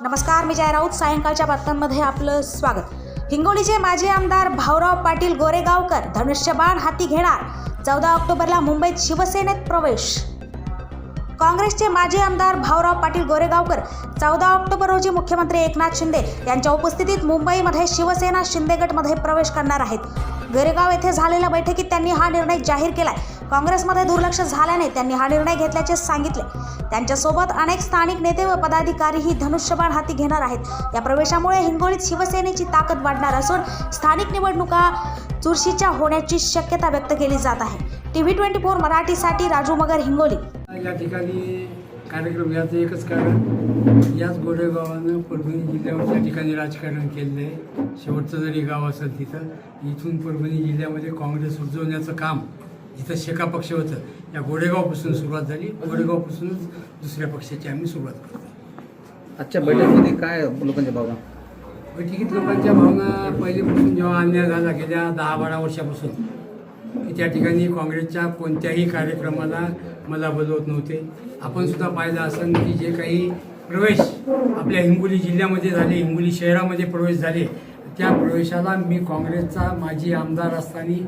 नमस्कार मी जय राऊत. सायंकाळच्या बातम्यांमध्ये आपलं स्वागत. हिंगोलीचे माजी आमदार भाऊराव पाटील गोरेगावकर धनुष्यबाण हाती घेणार. चौदा ऑक्टोबरला मुंबईत शिवसेनेत प्रवेश. काँग्रेसचे माजी आमदार भाऊराव पाटील गोरेगावकर चौदा ऑक्टोबर रोजी मुख्यमंत्री एकनाथ शिंदे यांच्या उपस्थितीत मुंबईमध्ये शिवसेना शिंदे गटमध्ये प्रवेश करणार आहेत. गोरेगाव येथे झालेल्या बैठकीत त्यांनी हा निर्णय जाहीर केलाय. काँग्रेसमध्ये दुर्लक्ष झाल्याने त्यांनी हा निर्णय घेतल्याचे सांगितले. त्यांच्यासोबत अनेक स्थानिक नेते व पदाधिकारीही धनुष्यबाण हाती घेणार आहेत. या प्रवेशामुळे हिंगोलीत शिवसेनेची ताकद वाढणार असून स्थानिक निवडणुका चुरशीच्या होण्याची शक्यता व्यक्त केली जात आहे. टी व्ही ट्वेंटी फोर मराठीसाठी राजू मगर हिंगोली या ठिकाणी कार्यक्रम घ्यायचं एकच कारण याच गोरेगावानं परभणी जिल्ह्यावर त्या ठिकाणी राजकारण केलेलं आहे. शेवटचं जरी गाव असेल तिथं इथून परभणी जिल्ह्यामध्ये काँग्रेस उजवण्याचं काम जिथं शेका पक्ष होतं. या गोरेगावपासून सुरुवात झाली. गोरेगावपासूनच दुसऱ्या पक्षाची आम्ही सुरुवात करतो. आजच्या बैठकीमध्ये काय लोकांच्या भावना? बैठकीत लोकांच्या भावना पहिलेपासून जेव्हा अन्याय झाला गेल्या दहा बारा वर्षापासून त्या ठिकाणी काँग्रेसच्या कोणत्याही कार्यक्रमाला मला बोलवत नव्हते. आपण सुद्धा पाहिलं असेल की जे काही प्रवेश आपल्या हिंगोली जिल्ह्यामध्ये झाले हिंगोली शहरामध्ये प्रवेश झाले त्या प्रवेशाला मी काँग्रेसचा माजी आमदार असताना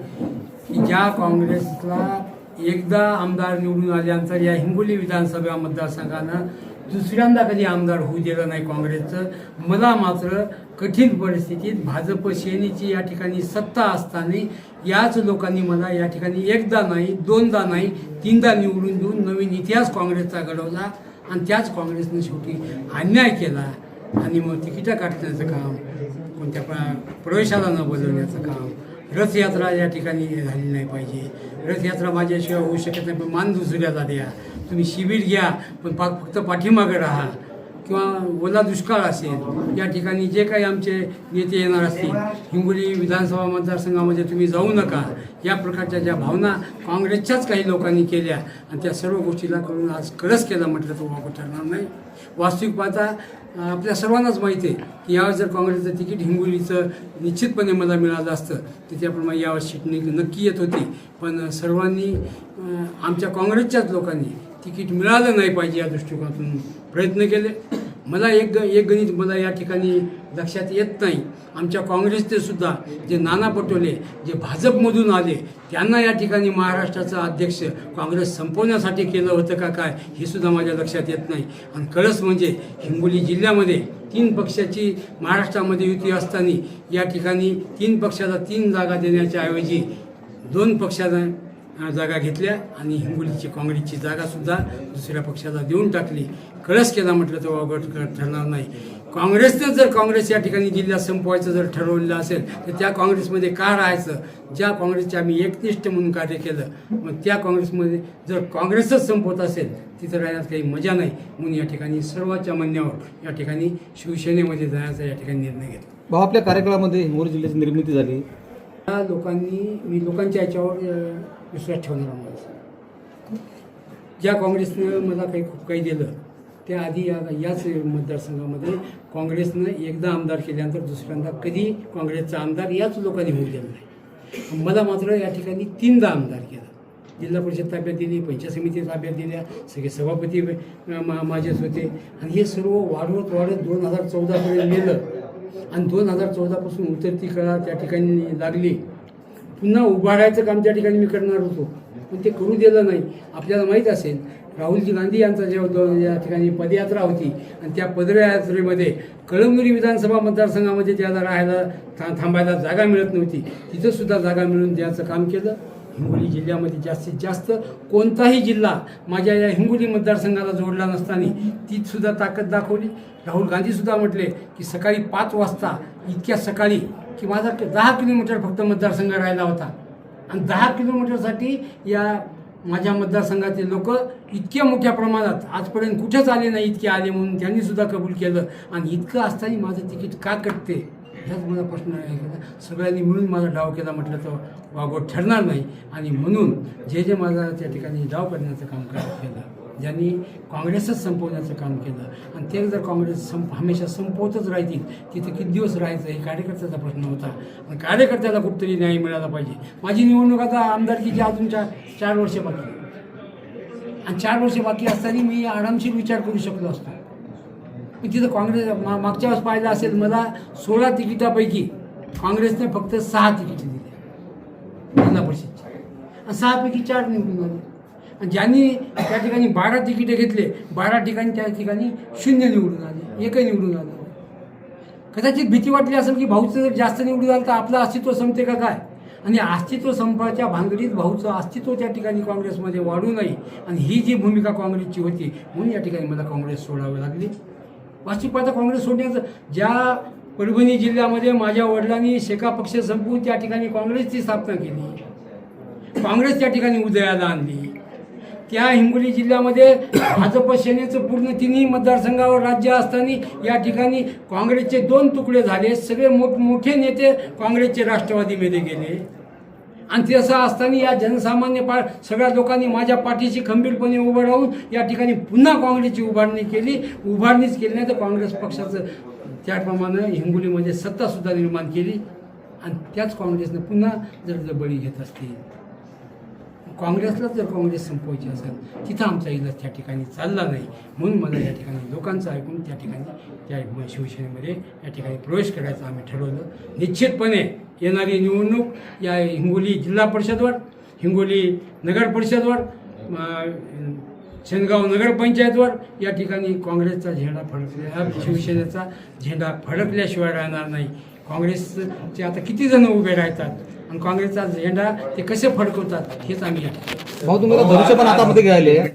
की ज्या काँग्रेसला एकदा आमदार निवडून आल्यानंतर या हिंगोली विधानसभा मतदारसंघानं दुसऱ्यांदा कधी आमदार होऊ दिलं नाही काँग्रेसचं मला मात्र कठीण परिस्थितीत भाजप सेनेची या ठिकाणी सत्ता असताना याच लोकांनी मला या ठिकाणी एकदा नाही दोनदा नाही तीनदा निवडून देऊन नवीन इतिहास काँग्रेसचा घडवला आणि त्याच काँग्रेसनं शेवटी अन्याय केला आणि मग तिकिटं काटण्याचं काम कोणत्या प्र प्रवेशाला न बोलवण्याचं काम रथयात्रा या ठिकाणी झाली नाही पाहिजे. रथयात्रा माझ्याशिवाय होऊ शकत नाही पण मान दुसऱ्याला द्या. तुम्ही शिबिर घ्या पण पा फक्त पाठीमागं राहा. किंवा ओला दुष्काळ असेल या ठिकाणी जे काही आमचे नेते येणार असतील हिंगोली विधानसभा मतदारसंघामध्ये तुम्ही जाऊ नका. या प्रकारच्या ज्या भावना काँग्रेसच्याच काही लोकांनी केल्या आणि त्या सर्व गोष्टीला करून आज कळस केला म्हटलं तर वापर ठरणार नाही. वास्तविक पाहता आपल्या सर्वांनाच माहिती आहे की यावेळेस जर काँग्रेसचं तिकीट हिंगोलीचं निश्चितपणे मला मिळालं असतं तर त्याप्रमाणे यावेळेस सीट नक्की येत होती. पण सर्वांनी आमच्या काँग्रेसच्याच लोकांनी तिकीट मिळालं नाही पाहिजे या दृष्टिकोनातून. प्रयत्न केले. मला एक ग एक गणित मला या ठिकाणी लक्षात येत नाही. आमच्या काँग्रेसचे सुद्धा जे नाना पटोले जे भाजपमधून आले त्यांना या ठिकाणी महाराष्ट्राचा अध्यक्ष काँग्रेस संपवण्यासाठी केलं होतं का काय हे सुद्धा माझ्या लक्षात येत नाही. आणि कळस म्हणजे हिंगोली जिल्ह्यामध्ये तीन पक्षाची महाराष्ट्रामध्ये युती असताना या ठिकाणी तीन पक्षाला तीन जागा देण्याच्या ऐवजी दोन पक्षाला जागा घेतल्या आणि हिंगोलीची काँग्रेसची जागासुद्धा दुसऱ्या पक्षाला देऊन टाकली. कळस केला म्हटलं तर अवघड ठरणार नाही. काँग्रेसनं जर काँग्रेस या ठिकाणी जिल्ह्यात संपवायचं जर ठरवलेलं असेल तर त्या काँग्रेसमध्ये का राहायचं? ज्या काँग्रेसचे आम्ही एकनिष्ठ म्हणून कार्य केलं मग त्या काँग्रेसमध्ये जर काँग्रेसच संपवत असेल तिथं राहण्यात काही मजा नाही. म्हणून या ठिकाणी सर्वांच्या म्हणण्यावर या ठिकाणी शिवसेनेमध्ये जाण्याचा या ठिकाणी निर्णय घेतला. भाऊ आपल्या कार्यक्रमामध्ये हिंगोली जिल्ह्याची निर्मिती झाली. या लोकांनी मी लोकांच्या याच्यावर विश्वास ठेवणारा माणूस ज्या काँग्रेसनं मला काही खूप काही दिलं त्या आधी या याच मतदारसंघामध्ये काँग्रेसनं एकदा आमदार केल्यानंतर दुसऱ्यांदा कधी काँग्रेसचा आमदार याच लोकांनी होऊ दिला नाही. मला मात्र या ठिकाणी तीनदा आमदार केला. जिल्हा परिषद ताब्यात दिली पंचायत समिती ताब्यात दिल्या सगळे सभापती मा माझेच होते. आणि हे सर्व वाढवत वाढत दोन हजार चौदापर्यंत गेलं आणि दोन हजार चौदापासून उतरती कळा त्या ठिकाणी लागली. पुन्हा उभारायचं काम त्या ठिकाणी मी करणार होतो. पण ते करू दिलं नाही. आपल्याला माहीत असेल राहुलजी गांधी यांचा जेव्हा दोन या ठिकाणी पदयात्रा होती आणि त्या पदयात्रेमध्ये कळमनुरी विधानसभा मतदारसंघामध्ये त्याला राहायला था थांबायला जागा मिळत नव्हती. तिथंसुद्धा जागा मिळून द्यायचं काम केलं. हिंगोली जिल्ह्यामध्ये जास्तीत जास्त कोणताही जिल्हा माझ्या या हिंगोली मतदारसंघाला जोडला नसताना तीचसुद्धा ताकद दाखवली. राहुल गांधीसुद्धा म्हटले की सकाळी पाच वाजता इतक्या सकाळी की माझा दहा किलोमीटर फक्त मतदारसंघ राहिला होता. आणि दहा किलोमीटरसाठी या माझ्या मतदारसंघातील लोक इतक्या मोठ्या प्रमाणात आजपर्यंत कुठेच आले नाही इतके आले म्हणून त्यांनीसुद्धा कबूल केलं. आणि इतकं असताना माझं तिकीट का कटते? ह्याच मला प्रश्न हे केला सगळ्यांनी मिळून माझा डाव केला म्हटलं तर वागोट ठरणार नाही. आणि म्हणून जे जे माझा त्या ठिकाणी डाव करण्याचं काम कर- केलं ज्यांनी काँग्रेसच संपवण्याचं काम केलं आणि ते जर काँग्रेस संप हमेशा संपवतच राहतील तिथे किती दिवस राहायचं हे कार्यकर्त्याचा प्रश्न होता. आणि कार्यकर्त्याला कुठतरी न्याय मिळाला पाहिजे. माझी निवडणूक आता आमदारकीची अजून चार चार वर्ष बाकी. आणि चार वर्ष बाकी असताना मी आरामशीर विचार करू शकलो असतो. तिथं काँग्रेस मा- मागच्या वेळेस पाहिलं असेल मला सोळा तिकिटापैकी काँग्रेसने फक्त सहा तिकीट दिली. जिल्हा परिषदची आणि सहापैकी चार निवडून आले. आणि ज्यांनी त्या ठिकाणी बारा तिकिटे घेतले बारा ठिकाणी त्या ठिकाणी शून्य निवडून आले एकही निवडून आलं कदाचित भीती वाटली असेल की भाऊचं जर जास्त निवडून आलं तर आपलं अस्तित्व संपते का काय? आणि अस्तित्व संपाच्या भांगडीत भाऊचं अस्तित्व त्या ठिकाणी काँग्रेसमध्ये वाढू नये. आणि ही जी भूमिका काँग्रेसची होती म्हणून या ठिकाणी मला काँग्रेस सोडावी लागली. वास्तविक पाहता काँग्रेस सोडण्याचं ज्या परभणी जिल्ह्यामध्ये माझ्या वडिलांनी शेका पक्ष संपवून त्या ठिकाणी काँग्रेसची स्थापना केली. काँग्रेस त्या ठिकाणी उदयाला आणली. त्या हिंगोली जिल्ह्यामध्ये भाजप सेनेचं पूर्ण तिन्ही मतदारसंघावर राज्य असताना या ठिकाणी काँग्रेसचे दोन तुकडे झाले. सगळे मोठ मोठे नेते काँग्रेसचे राष्ट्रवादीमध्ये गेले. आणि ते असं असताना या जनसामान्य पा सगळ्या लोकांनी माझ्या पाठीशी खंबीरपणे उभं राहून या ठिकाणी पुन्हा काँग्रेसची उभारणी केली. उभारणीच केली नाही तर काँग्रेस पक्षाचं त्याप्रमाणे हिंगोलीमध्ये म्हणजे सत्तासुद्धा निर्माण केली. आणि त्याच काँग्रेसनं पुन्हा जर जर बळी घेत असतील काँग्रेसलाच जर काँग्रेस संपवायची असेल तिथं आमचा इलाज त्या ठिकाणी चालला नाही. म्हणून मला या ठिकाणी लोकांचं ऐकून त्या ठिकाणी त्या शिवसेनेमध्ये या ठिकाणी प्रवेश करायचा आम्ही ठरवलं. निश्चितपणे येणारी निवडणूक या हिंगोली जिल्हा परिषदवर हिंगोली नगर परिषदवर शेनगाव नगरपंचायतवर या ठिकाणी काँग्रेसचा झेंडा फडकल्या शिवसेनेचा झेंडा फडकल्याशिवाय राहणार नाही. काँग्रेसचे आता किती जण उभे राहतात आणि काँग्रेसचा झेंडा ते कसे फडकवतात हेच आम्ही या ठिकाणी भाऊ तुम्हाला हातामध्ये घ्यायले